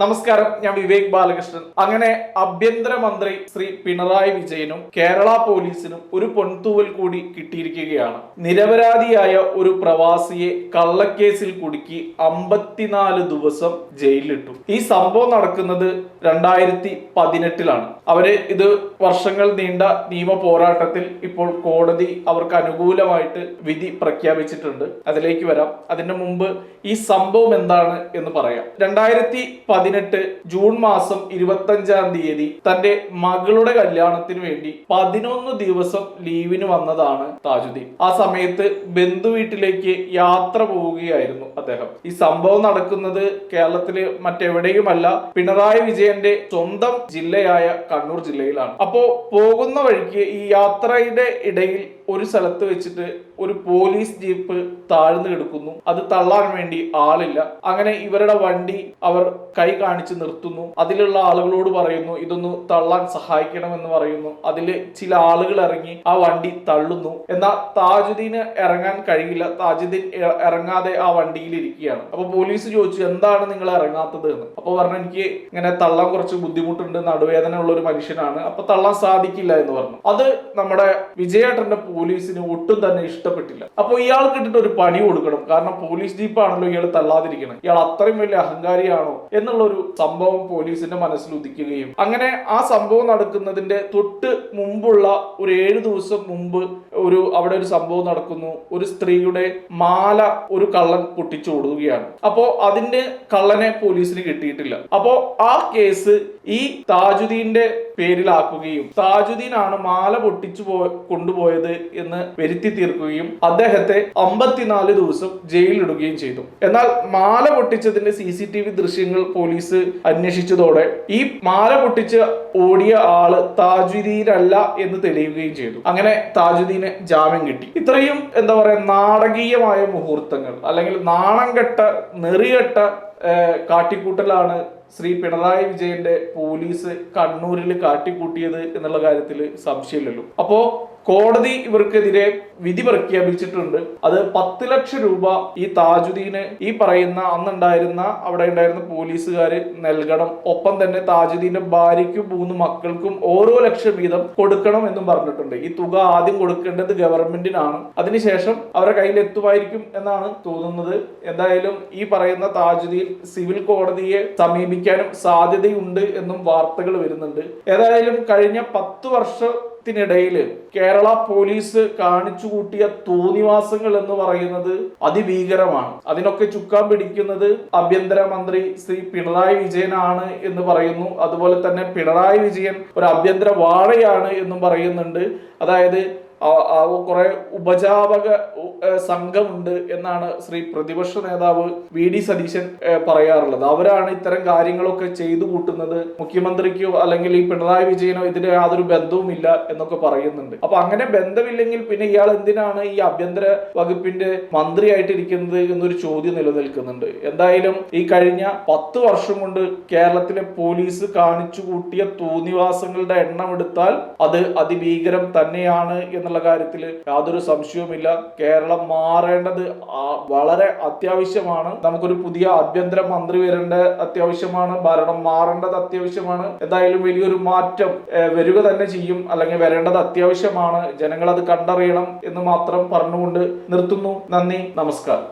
നമസ്കാരം ഞാൻ വിവേക് ബാലകൃഷ്ണൻ. അങ്ങനെ ആഭ്യന്തരമന്ത്രി ശ്രീ പിണറായി വിജയനും കേരള പോലീസിനും ഒരു പൊൻതൂവൽ കൂടി കിട്ടിയിരിക്കുകയാണ്. നിരപരാധിയായ ഒരു പ്രവാസിയെ കള്ളക്കേസിൽ കുടുക്കി അമ്പത്തിനാല് ദിവസം ജയിലിലിട്ടു. ഈ സംഭവം നടക്കുന്നത് രണ്ടായിരത്തി പതിനെട്ടിലാണ്. അവർ ഇത് വർഷങ്ങൾ നീണ്ട നിയമ പോരാട്ടത്തിൽ ഇപ്പോൾ കോടതി അവർക്ക് അനുകൂലമായിട്ട് വിധി പ്രഖ്യാപിച്ചിട്ടുണ്ട്. അതിലേക്ക് വരാം. അതിന്റെ മുമ്പ് ഈ സംഭവം എന്താണ് എന്ന് പറയാം. രണ്ടായിരത്തി പതിനെട്ട് ജൂൺ മാസം ഇരുപത്തഞ്ചാം തീയതി തന്റെ മകളുടെ കല്യാണത്തിന് വേണ്ടി പതിനൊന്ന് ദിവസം ലീവിന് വന്നതാണ് താജുദ്ദീൻ. ആ സമയത്ത് ബന്ധു വീട്ടിലേക്ക് യാത്ര പോവുകയായിരുന്നു അദ്ദേഹം. ഈ സംഭവം നടക്കുന്നത് കേരളത്തിലെ മറ്റെവിടെയുമല്ല. പിണറായി വിജയന്റെ സ്വന്തം ജില്ലയായ കണ്ണൂർ ജില്ലയിലാണ്. അപ്പോ പോകുന്ന വഴിക്ക് ഈ യാത്രയുടെ ഇടയിൽ ഒരു സ്ഥലത്ത് വെച്ചിട്ട് ഒരു പോലീസ് ജീപ്പ് താഴ്ന്നു കിടക്കുന്നു. അത് തള്ളാൻ വേണ്ടി ആളില്ല. അങ്ങനെ ഇവരുടെ വണ്ടി അവർ കൈ കാണിച്ച് നിർത്തുന്നു. അതിലുള്ള ആളുകളോട് പറയുന്നു ഇതൊന്ന് തള്ളാൻ സഹായിക്കണമെന്ന് പറയുന്നു. അതിൽ ചില ആളുകൾ ഇറങ്ങി ആ വണ്ടി തള്ളുന്നു. എന്നാൽ താജുദ്ദീന് ഇറങ്ങാൻ കഴിയില്ല. താജുദ്ദീൻ ഇറങ്ങാതെ ആ വണ്ടിയിൽ ഇരിക്കുകയാണ്. അപ്പൊ പോലീസ് ചോദിച്ചു എന്താണ് നിങ്ങൾ ഇറങ്ങാത്തത്? എന്ന്. അപ്പൊ പറഞ്ഞു എനിക്ക് ഇങ്ങനെ തള്ളാൻ കുറച്ച് ബുദ്ധിമുട്ടുണ്ട്. നടുവേദന ഉള്ള മനുഷ്യനാണ്. അപ്പൊ തള്ളാൻ സാധിക്കില്ല എന്ന് പറഞ്ഞു. അത് നമ്മുടെ വിജയേട്ടന്റെ പോലീസിന് ഒട്ടും തന്നെ ഇഷ്ടപ്പെട്ടില്ല. അപ്പൊ ഇയാൾ ഇട്ടിട്ട് ഒരു പണി കൊടുക്കണം. കാരണം പോലീസ് ജീപ്പാണല്ലോ ഇയാൾ തള്ളാതിരിക്കണം. ഇയാൾ അത്രയും വലിയ അഹങ്കാരിയാണോ എന്നുള്ള ഒരു സംഭവം പോലീസിന്റെ മനസ്സിൽ ഉദിക്കുകയും അങ്ങനെ ആ സംഭവം നടക്കുന്നതിന്റെ തൊട്ട് മുമ്പുള്ള ഒരു ഏഴ് ദിവസം മുമ്പ് ഒരു അവിടെ ഒരു സംഭവം നടക്കുന്നു. ഒരു സ്ത്രീയുടെ മാല ഒരു കള്ളൻ പൊട്ടിച്ചു കൊടുക്കുകയാണ് അപ്പോ അതിന്റെ കള്ളനെ പോലീസിന് കിട്ടിയിട്ടില്ല. അപ്പോ ആ കേസ് ഈ താജുദ്ദീന്റെ പേരിലാക്കുകയും താജുദ്ദീൻ ആണ് മാല പൊട്ടിച്ചു പോ കൊണ്ടുപോയത് എന്ന് വരുത്തി തീർക്കുകയും അദ്ദേഹത്തെ അമ്പത്തിനാല് ദിവസം ജയിലിലിടുകയും ചെയ്തു. എന്നാൽ മാല പൊട്ടിച്ചതിന്റെ സി സി ടി വി ദൃശ്യങ്ങൾ പോലീസ് അന്വേഷിച്ചതോടെ ഈ മാല പൊട്ടിച്ച് ഓടിയ ആൾ താജുദ്ദീനല്ല എന്ന് തെളിയുകയും ചെയ്തു. അങ്ങനെ താജുദ്ദീന് ജാമ്യം കിട്ടി. ഇത്രയും എന്താ പറയാ നാടകീയമായ മുഹൂർത്തങ്ങൾ അല്ലെങ്കിൽ നാണം കെട്ട നെറികെട്ട കാട്ടിക്കൂട്ടലാണ് ശ്രീ പിണറായി വിജയന്റെ പോലീസ് കണ്ണൂരിൽ കാട്ടിക്കൂട്ടിയത് എന്നുള്ള കാര്യത്തിൽ സംശയമില്ലല്ലോ. അപ്പോ കോടതി ഇവർക്കെതിരെ വിധി പ്രഖ്യാപിച്ചിട്ടുണ്ട്. അത് പത്ത് ലക്ഷം രൂപ ഈ താജുദ്ദീന് ഈ പറയുന്ന അന്നുണ്ടായിരുന്ന അവിടെ ഉണ്ടായിരുന്ന പോലീസുകാർ നൽകണം. ഒപ്പം തന്നെ താജുദ്ദീന്റെ ഭാര്യയ്ക്കും മൂന്ന് മക്കൾക്കും ഓരോ ലക്ഷം വീതം കൊടുക്കണം എന്നും പറഞ്ഞിട്ടുണ്ട്. ഈ തുക ആദ്യം കൊടുക്കേണ്ടത് ഗവൺമെന്റിനാണ്. അതിനുശേഷം അവരുടെ കയ്യിൽ എത്തുമായിരിക്കും എന്നാണ് തോന്നുന്നത്. എന്തായാലും ഈ പറയുന്ന താജുദ്ദീൻ സിവിൽ കോടതിയെ സമീപിക്കാനും സാധ്യതയുണ്ട് എന്നും വാർത്തകൾ വരുന്നുണ്ട്. ഏതായാലും കഴിഞ്ഞ പത്ത് വർഷത്തിനിടയിൽ കേരള പോലീസ് കാണിച്ചു കൂട്ടിയ തോന്നിവാസങ്ങൾ എന്ന് പറയുന്നത് അതിഭീകരമാണ്. അതിനൊക്കെ ചുക്കാൻ പിടിക്കുന്നത് ആഭ്യന്തരമന്ത്രി ശ്രീ പിണറായി വിജയനാണ് എന്ന് പറയുന്നു. അതുപോലെ തന്നെ പിണറായി വിജയൻ ഒരു ആഭ്യന്തര വാഴയാണ് എന്നും പറയുന്നുണ്ട്. അതായത് കുറെ ഉപജാപക സംഘമുണ്ട് എന്നാണ് ശ്രീ പ്രതിപക്ഷ നേതാവ് വി ഡി സതീശൻ പറയാറുള്ളത്. അവരാണ് ഇത്തരം കാര്യങ്ങളൊക്കെ ചെയ്തു കൂട്ടുന്നത്. മുഖ്യമന്ത്രിക്കോ അല്ലെങ്കിൽ ഈ പിണറായി വിജയനോ ഇതിന് യാതൊരു ബന്ധവുമില്ല എന്നൊക്കെ പറയുന്നുണ്ട്. അപ്പൊ അങ്ങനെ ബന്ധമില്ലെങ്കിൽ പിന്നെ ഇയാൾ എന്തിനാണ് ഈ ആഭ്യന്തര വകുപ്പിന്റെ മന്ത്രിയായിട്ടിരിക്കുന്നത് എന്നൊരു ചോദ്യം നിലനിൽക്കുന്നുണ്ട്. എന്തായാലും ഈ കഴിഞ്ഞ പത്ത് വർഷം കൊണ്ട് കേരളത്തിലെ പോലീസ് കാണിച്ചു കൂട്ടിയ തോന്നിവാസങ്ങളുടെ എണ്ണം എടുത്താൽ അത് അതിഭീകരം തന്നെയാണ് എന്നുള്ള കാര്യത്തിൽ യാതൊരു സംശയവുമില്ല. കേരളം മാറേണ്ടത് വളരെ അത്യാവശ്യമാണ്. നമുക്കൊരു പുതിയ ആഭ്യന്തര മന്ത്രി വരേണ്ട അത്യാവശ്യമാണ്. ഭരണം മാറേണ്ടത് അത്യാവശ്യമാണ്. എന്തായാലും വലിയൊരു മാറ്റം വരിക തന്നെ ചെയ്യും. അല്ലെങ്കിൽ വരേണ്ടത് അത്യാവശ്യമാണ്. ജനങ്ങൾ അത് കണ്ടറിയണം എന്ന് മാത്രം പറഞ്ഞുകൊണ്ട് നിർത്തുന്നു. നന്ദി നമസ്കാരം.